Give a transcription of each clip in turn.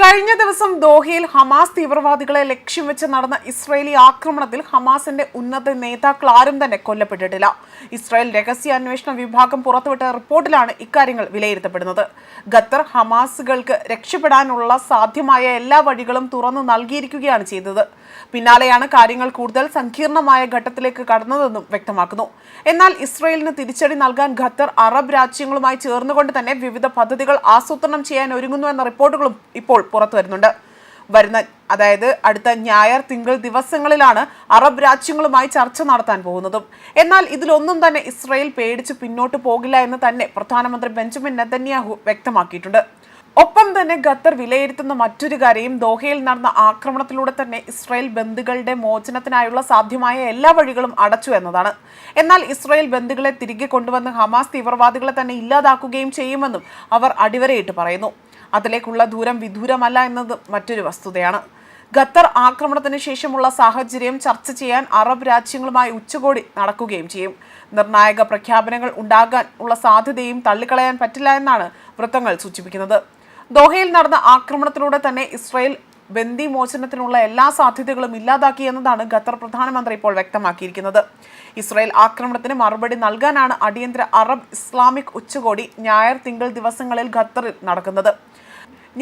കഴിഞ്ഞ ദിവസം ദോഹയിൽ ഹമാസ് തീവ്രവാദികളെ ലക്ഷ്യം വെച്ച് നടന്ന ഇസ്രയേലി ആക്രമണത്തിൽ ഹമാസിന്റെ ഉന്നത നേതാക്കൾ ആരും തന്നെ കൊല്ലപ്പെട്ടിട്ടില്ല. ഇസ്രായേൽ രഹസ്യ അന്വേഷണ വിഭാഗം പുറത്തുവിട്ട റിപ്പോർട്ടിലാണ് ഇക്കാര്യങ്ങൾ വിലയിരുത്തപ്പെടുന്നത്. ഖത്തർ ഹമാസുകൾക്ക് രക്ഷപ്പെടാനുള്ള സാധ്യമായ എല്ലാ വഴികളും തുറന്നു നൽകിയിരിക്കുകയാണ് ചെയ്തത്. പിന്നാലെയാണ് കാര്യങ്ങൾ കൂടുതൽ സങ്കീർണമായ ഘട്ടത്തിലേക്ക് കടന്നതെന്നും വ്യക്തമാക്കുന്നു. എന്നാൽ ഇസ്രയേലിന് തിരിച്ചടി നൽകാൻ ഖത്തർ അറബ് രാജ്യങ്ങളുമായി ചേർന്നുകൊണ്ട് തന്നെ വിവിധ പദ്ധതികൾ ആസൂത്രണം ചെയ്യാൻ ഒരുങ്ങുന്നു എന്ന റിപ്പോർട്ടുകളും ഇപ്പോൾ പുറത്തു വരുന്നുണ്ട്. വരുന്ന അതായത് അടുത്ത ഞായർ തിങ്കൾ ദിവസങ്ങളിലാണ് അറബ് രാജ്യങ്ങളുമായി ചർച്ച നടത്താൻ പോകുന്നതും. എന്നാൽ ഇതിലൊന്നും തന്നെ ഇസ്രയേൽ പേടിച്ച് പിന്നോട്ട് പോകില്ല എന്ന് തന്നെ പ്രധാനമന്ത്രി ബെഞ്ചമിൻ നെതന്യാഹു വ്യക്തമാക്കിയിട്ടുണ്ട്. ഒപ്പം തന്നെ ഖത്തർ വിലയിരുത്തുന്ന മറ്റൊരു കാര്യം ദോഹയിൽ നടന്ന ആക്രമണത്തിലൂടെ തന്നെ ഇസ്രായേൽ ബന്ധുക്കളുടെ മോചനത്തിനായുള്ള സാധ്യമായ എല്ലാ വഴികളും അടച്ചു എന്നതാണ്. എന്നാൽ ഇസ്രായേൽ ബന്ധുക്കളെ തിരികെ കൊണ്ടുവന്ന് ഹമാസ് തീവ്രവാദികളെ തന്നെ ഇല്ലാതാക്കുകയും ചെയ്യുമെന്നും അവർ അടിവരയിട്ട് പറയുന്നു. അതിലേക്കുള്ള ദൂരം വിദൂരമല്ല എന്നത് മറ്റൊരു വസ്തുതയാണ്. ഖത്തർ ആക്രമണത്തിന് ശേഷമുള്ള സാഹചര്യം ചർച്ച ചെയ്യാൻ അറബ് രാജ്യങ്ങളുമായി ഉച്ചകോടി നടക്കുകയും ചെയ്യും. നിർണായക പ്രഖ്യാപനങ്ങൾ ഉണ്ടാകാൻ ഉള്ള സാധ്യതയും തള്ളിക്കളയാൻ പറ്റില്ല എന്നാണ് വൃത്തങ്ങൾ സൂചിപ്പിക്കുന്നത്. ദോഹയിൽ നടന്ന ആക്രമണത്തിലൂടെ തന്നെ ഇസ്രായേൽ ബന്ദി മോചനത്തിനുള്ള എല്ലാ സാധ്യതകളും ഇല്ലാതാക്കി എന്നതാണ് ഖത്തർ പ്രധാനമന്ത്രി ഇപ്പോൾ വ്യക്തമാക്കിയിരിക്കുന്നത്. ഇസ്രായേൽ ആക്രമണത്തിന് മറുപടി നൽകാനാണ് അടിയന്തര അറബ് ഇസ്ലാമിക് ഉച്ചകോടി ഞായർ തിങ്കൾ ദിവസങ്ങളിൽ ഖത്തറിൽ നടക്കുന്നത്.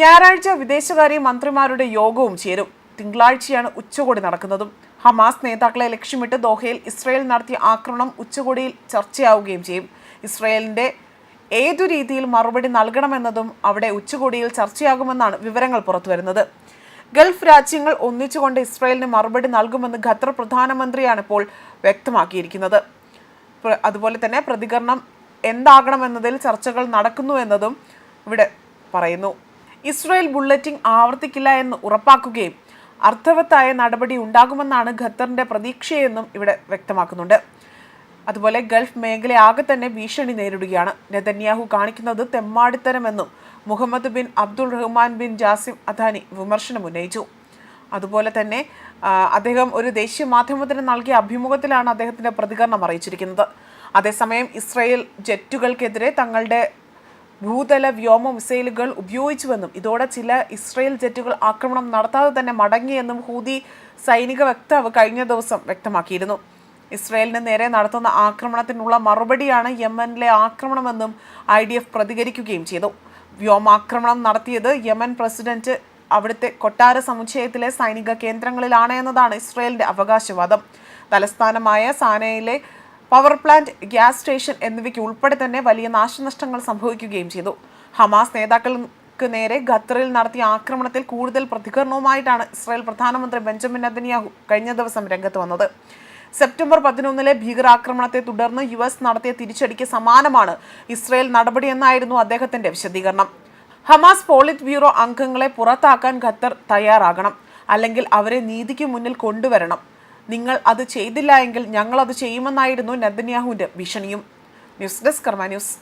ഞായറാഴ്ച വിദേശകാര്യ മന്ത്രിമാരുടെ യോഗവും ചേരും. തിങ്കളാഴ്ചയാണ് ഉച്ചകോടി നടക്കുന്നതും. ഹമാസ് നേതാക്കളെ ലക്ഷ്യമിട്ട് ദോഹയിൽ ഇസ്രായേൽ നടത്തിയ ആക്രമണം ഉച്ചകോടിയിൽ ചർച്ചയാവുകയും ചെയ്യും. ഇസ്രായേലിന്റെ ഏതു രീതിയിൽ മറുപടി നൽകണമെന്നതും അവിടെ ഉച്ചകോടിയിൽ ചർച്ചയാകുമെന്നാണ് വിവരങ്ങൾ പുറത്തുവരുന്നത്. ഗൾഫ് രാജ്യങ്ങൾ ഒന്നിച്ചുകൊണ്ട് ഇസ്രായേലിന് മറുപടി നൽകുമെന്ന് ഖത്തർ പ്രധാനമന്ത്രിയാണ് ഇപ്പോൾ വ്യക്തമാക്കിയിരിക്കുന്നത്. അതുപോലെ തന്നെ പ്രതികരണം എന്താകണമെന്നതിൽ ചർച്ചകൾ നടക്കുന്നു എന്നതും ഇവിടെ പറയുന്നു. ഇസ്രായേൽ ബുള്ളറ്റിംഗ് ആവർത്തിക്കില്ല എന്ന് ഉറപ്പാക്കുകയും അർത്ഥവത്തായ നടപടി ഉണ്ടാകുമെന്നാണ് ഖത്തറിന്റെ പ്രതീക്ഷയെന്നും ഇവിടെ വ്യക്തമാക്കുന്നുണ്ട്. അതുപോലെ ഗൾഫ് മേഖലയാകെ തന്നെ ഭീഷണി നേരിടുകയാണ്. നെതന്യാഹു കാണിക്കുന്നത് തെമ്മാടിത്തരമെന്നും Muhammad bin Abdul Rahman bin Jassim al Thani വിമർശനം ഉന്നയിച്ചു. അതുപോലെ തന്നെ അദ്ദേഹം ഒരു ദേശീയ മാധ്യമത്തിന് നൽകിയ അഭിമുഖത്തിലാണ് അദ്ദേഹത്തിന്റെ പ്രതികരണം അറിയിച്ചിരിക്കുന്നത്. അതേസമയം ഇസ്രയേൽ ജെറ്റുകൾക്കെതിരെ തങ്ങളുടെ ഭൂതല വ്യോമ മിസൈലുകൾ ഉപയോഗിച്ചുവെന്നും ഇതോടെ ചില ഇസ്രയേൽ ജെറ്റുകൾ ആക്രമണം നടത്താതെ തന്നെ മടങ്ങിയെന്നും ഹൂതി സൈനിക വക്താവ് കഴിഞ്ഞ ദിവസം വ്യക്തമാക്കിയിരുന്നു. ഇസ്രയേലിന് നേരെ നടത്തുന്ന ആക്രമണത്തിനുള്ള മറുപടിയാണ് യമനിലെ ആക്രമണമെന്നും ഐ പ്രതികരിക്കുകയും ചെയ്തു. വ്യോമാക്രമണം നടത്തിയത് യമൻ പ്രസിഡന്റ് അവിടുത്തെ കൊട്ടാര സമുച്ചയത്തിലെ സൈനിക കേന്ദ്രങ്ങളിലാണ് എന്നതാണ് ഇസ്രയേലിന്റെ അവകാശവാദം. തലസ്ഥാനമായ സാനയിലെ പവർ പ്ലാന്റ് ഗ്യാസ് സ്റ്റേഷൻ എന്നിവയ്ക്ക് ഉൾപ്പെടെ തന്നെ വലിയ നാശനഷ്ടങ്ങൾ സംഭവിക്കുകയും ചെയ്തു. ഹമാസ് നേതാക്കൾക്ക് നേരെ ഖത്തറിൽ നടത്തിയ ആക്രമണത്തിൽ കൂടുതൽ പ്രതികരണവുമായിട്ടാണ് ഇസ്രായേൽ പ്രധാനമന്ത്രി ബെഞ്ചമിൻ അദനിയാഹു കഴിഞ്ഞ ദിവസം രംഗത്ത് വന്നത്. സെപ്റ്റംബർ പതിനൊന്നിലെ ഭീകരാക്രമണത്തെ തുടർന്ന് യു എസ് നടത്തിയ തിരിച്ചടിക്ക് സമാനമാണ് ഇസ്രയേൽ നടപടിയെന്നായിരുന്നു അദ്ദേഹത്തിന്റെ വിശദീകരണം. ഹമാസ് പോളിറ്റ് ബ്യൂറോ അംഗങ്ങളെ പുറത്താക്കാൻ ഖത്തർ തയ്യാറാകണം. അല്ലെങ്കിൽ അവരെ നീതിക്ക് മുന്നിൽ കൊണ്ടുവരണം. നിങ്ങൾ അത് ചെയ്തില്ല എങ്കിൽ ഞങ്ങൾ അത് ചെയ്യുമെന്നായിരുന്നു നെതന്യാഹുവിന്റെ ഭീഷണിയും. News desk Karma news.